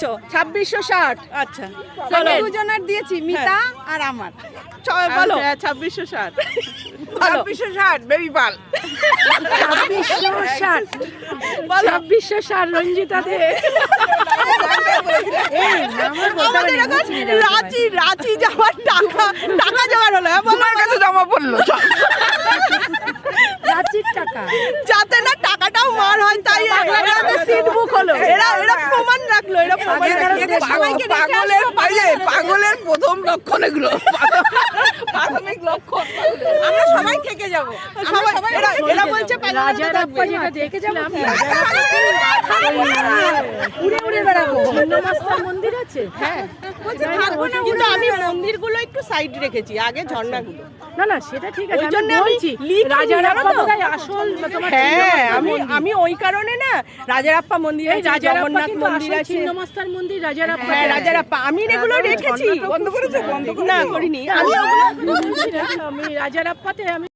দিয়েছ ছাব্বিশশো ষাট। আচ্ছা। চলো। দুজনের দিয়েছি মিতা আর আমার। চ- বলো। ছাব্বিশশো ষাট। ছাব্বিশশো ষাট বেবি পাল ছাব্বিশশো ষাট। বলো। ছাব্বিশশো ষাট রঞ্জিতা দে। রাঁচি রাঁচি যাওয়ার টাকা টাকা জোগাড় হলো। হ্যাঁ, বলো কাছে জমা পড়ল রাঁচির টাকা। যাতে না টাকাটাও মার হয় তাই সিট বুক হলো। এরা এরা প্রমাণ রাখল এরা প্রমাণ রাখল। সবাইকে রেখে পাগলের পাগলের প্রথম লক্ষণ এগুলো। প্রাথমিক লক্ষণ। আমরা সবাই থেকে যাব। সবাই এরা বলছে যেটা উড়ে উড়ে বেড়াবো। মন্দির আছে? হ্যাঁ। কিন্তু আমি মন্দিরগুলো একটু সাইড রেখেছি আগে ঝর্ণাগুলো। না না সেটা ঠিক আছে। ওই আমি বলছি লিখিনি, রাজার জানো বোধহয় আসল তোমার হ্যাঁ আমি। আমি ওই কারণে না রাজারাপ্পা মন্দির এই আছে রাজার আপ্পা জগন্নাথ কিন্তু মন্দির আছে। ছিন্নমাস্তার মন্দির রাজার আপ্পা হ্যাঁ রাজারাপ্পা আমি এগুলো রেখেছি। বন্ধ করেছ বন্ধ না করিনি। আমি আমি রাজার আপ্পাতে আমি